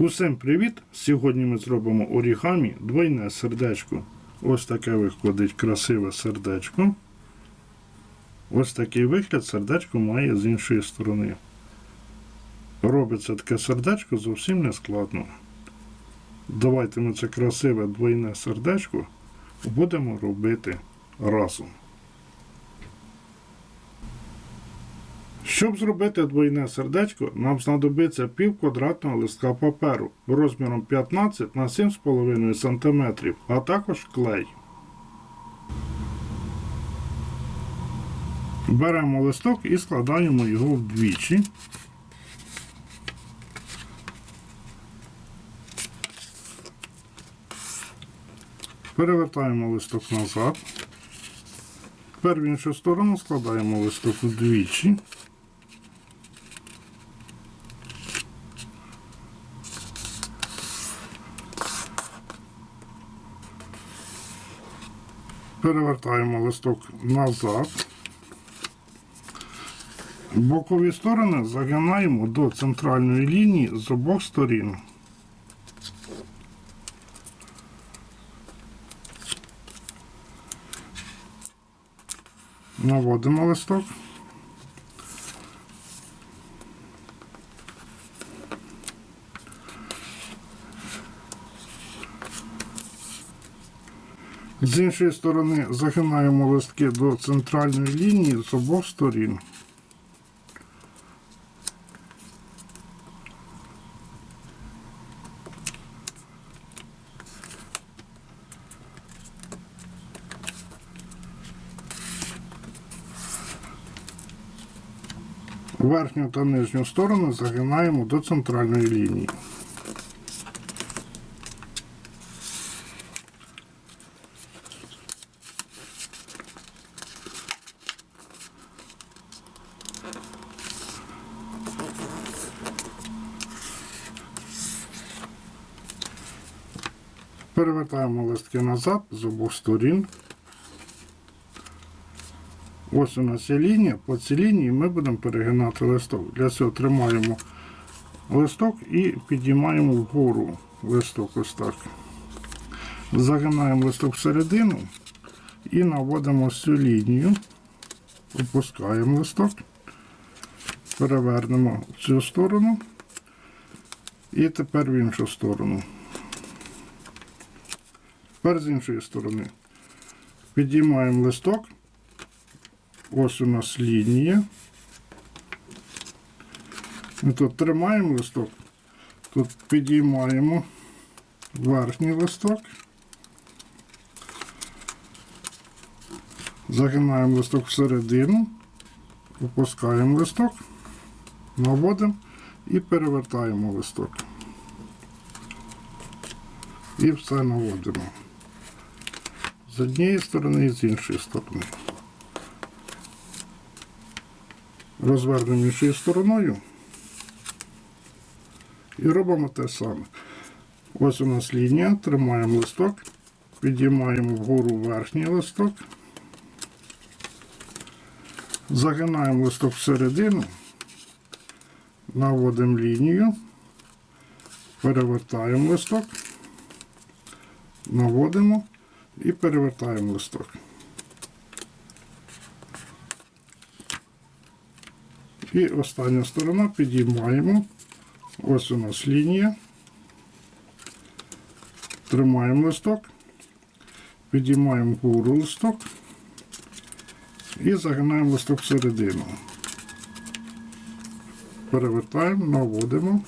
Усім привіт! Сьогодні ми зробимо орігамі двойне сердечко. Ось таке виходить красиве сердечко. Ось такий вигляд сердечко має з іншої сторони. Робиться таке сердечко зовсім не складно. Давайте ми це красиве двойне сердечко будемо робити разом. Щоб зробити двойне сердечко, нам знадобиться пів квадратного листка паперу розміром 15 на 7,5 см, а також клей. Беремо листок і складаємо його вдвічі. Перевертаємо листок назад. Тепер в іншу сторону складаємо листок вдвічі. Перевертаємо листок назад. Бокові сторони загинаємо до центральної лінії з обох сторін. Наводимо листок. З іншої сторони загинаємо листки до центральної лінії з обох сторін. Верхню та нижню сторону загинаємо до центральної лінії. Перевертаємо листки назад з обох сторін. Ось у нас є лінія. По цій лінії ми будемо перегинати листок. Для цього тримаємо листок і підіймаємо вгору листок ось так. Загинаємо листок всередину і наводимо цю лінію. Опускаємо листок, перевернемо в цю сторону і тепер в іншу сторону. Тепер з іншої сторони. Підіймаємо листок. Ось у нас лінія. Ми тут тримаємо листок, тут підіймаємо верхній листок. Загинаємо листок всередину, опускаємо листок, наводимо і перевертаємо листок. І все наводимо. З однієї сторони і з іншої сторони. Розвернемо іншою стороною. І робимо те саме. Ось у нас лінія, тримаємо листок, підіймаємо вгору верхній листок, загинаємо листок всередину, наводимо лінію, перевертаємо листок, наводимо і перевертаємо листок. І остання сторона підіймаємо. Ось у нас лінія. Тримаємо листок, підіймаємо вгору листок і загинаємо листок всередину. Перевертаємо, наводимо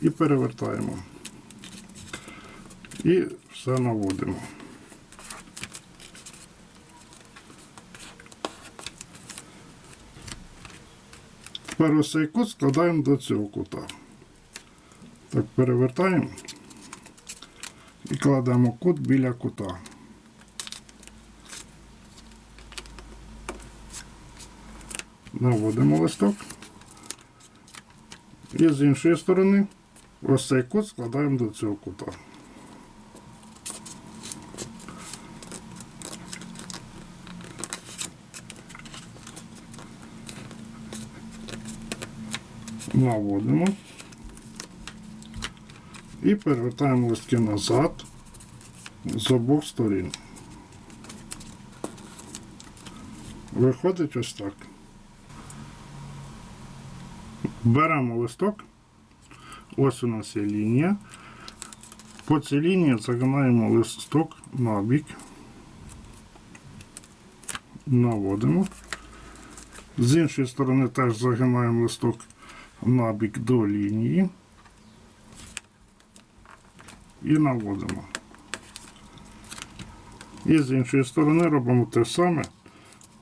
і перевертаємо. І все наводимо. Тепер ось цей кут складаємо до цього кута. Так, перевертаємо і кладемо кут біля кута. Наводимо листок. І з іншої сторони ось цей кут складаємо до цього кута. Наводимо. І перевертаємо листки назад з обох сторін. Виходить ось так. Беремо листок. Ось у нас є лінія. По цій лінії загинаємо листок на бік. Наводимо. З іншої сторони теж загинаємо листок на бік до лінії. І наводимо. І з іншої сторони робимо те саме.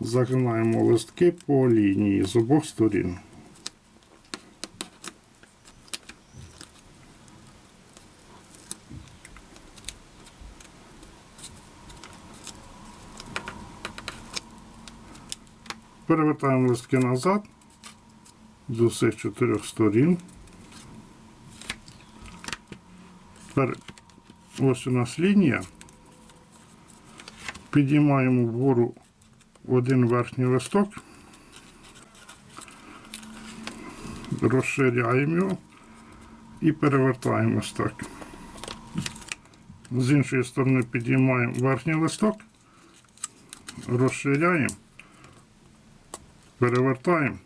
Загинаємо листки по лінії з обох сторін. Перевертаємо листки назад з усіх чотирьох сторін. Тепер ось у нас лінія. Підіймаємо вгору один верхній листок, розширяємо його і перевертаємо ось так. З іншої сторони підіймаємо верхній листок, розширяємо, перевертаємо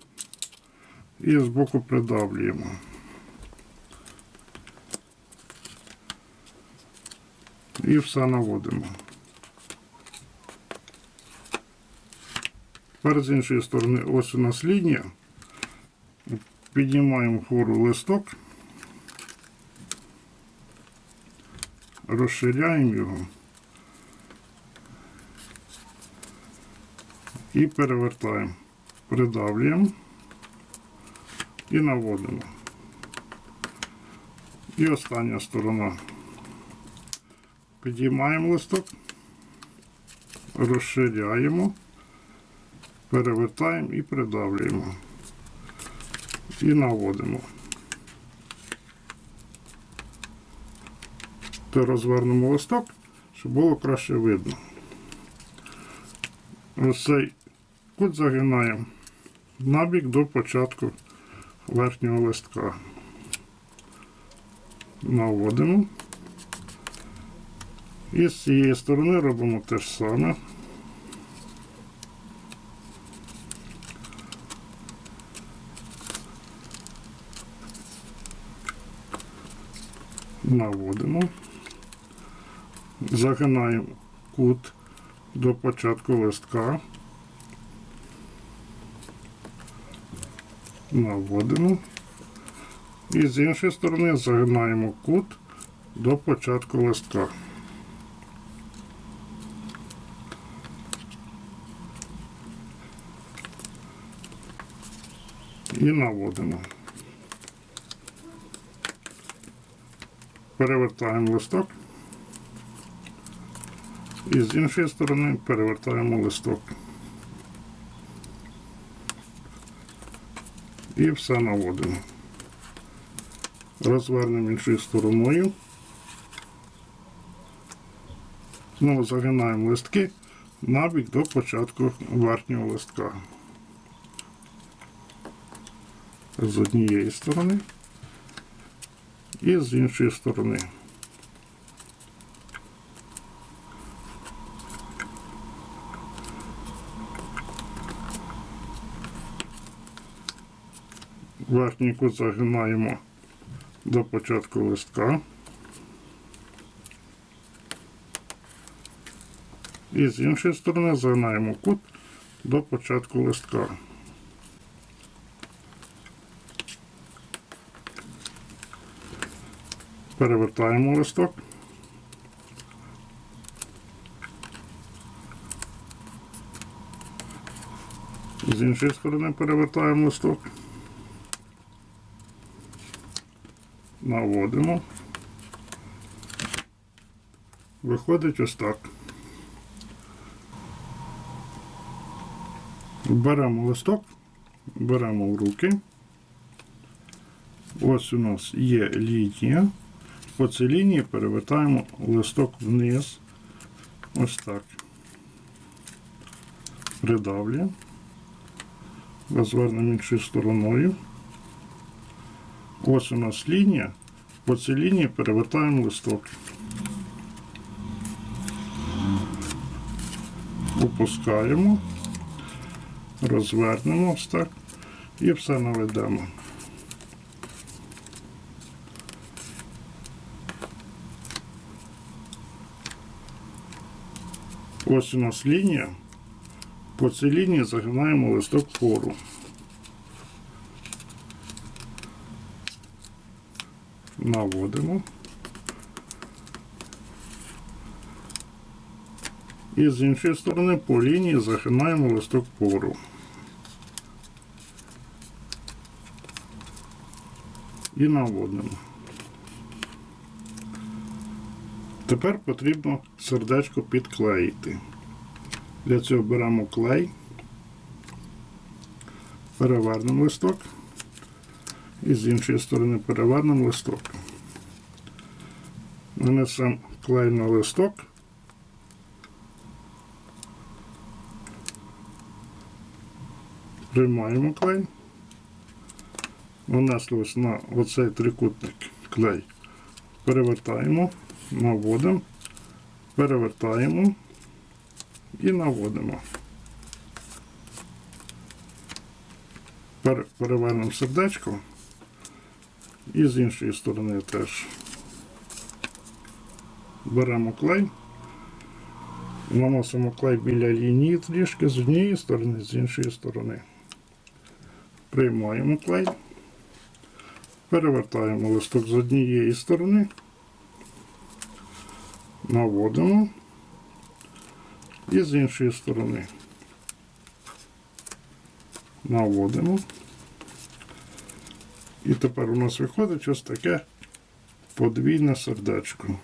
і збоку придавлюємо. І все наводимо. Тепер з іншої сторони, ось у нас лінія. Піднімаємо вгору листок, розширяємо його і перевертаємо, придавлюємо і наводимо. І остання сторона. Підіймаємо листок, розширяємо перевертаємо і придавлюємо. І наводимо. То розвернемо листок, щоб було краще видно. Ось цей кут загинаємо набік до початку верхнього листка. Наводимо. І з цієї сторони робимо те ж саме. наводимо, загинаємо кут до початку листка, наводимо і з іншої сторони загинаємо кут до початку листка. І наводимо. перевертаємо листок. І з іншої сторони перевертаємо листок. І все наводимо. Розвернемо іншою стороною. Знову загинаємо листки набік до початку верхнього листка. З однієї сторони і з іншої сторони. Верхній кут загинаємо до початку листка. І з іншої сторони загинаємо кут до початку листка. Перевертаємо листок. З іншої сторони перевертаємо листок. Наводимо. Виходить ось так. Беремо листок, беремо в руки. Ось у нас є лінія. По цій лінії перевертаємо листок вниз. Ось так. Придавлюємо. Розвернемо іншою стороною. Ось у нас лінія. По цій лінії перевертаємо листок. Опускаємо, розвернемо ось так і все наведемо. Ось у нас лінія. По цій лінії загинаємо листок вгору. Наводимо. І з іншої сторони по лінії загинаємо листок вгору. І наводимо. Тепер потрібно сердечко підклеїти. Для цього беремо клей, перевернемо листок і з іншої сторони перевернемо листок. Нанесемо клей на листок. Приймаємо клей. Нанесли на оцей трикутник клей. Перевертаємо, наводимо, перевертаємо і наводимо. Пер- Перевернемо сердечко і з іншої сторони теж беремо клей, наносимо клей біля лінії трішки з однієї сторони, з іншої сторони. Приймаємо клей, перевертаємо листок з однієї сторони, наводимо і з іншої сторони. Наводимо. І тепер у нас виходить ось таке подвійне сердечко.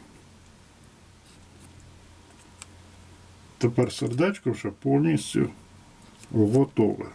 Тепер сердечко вже повністю готове.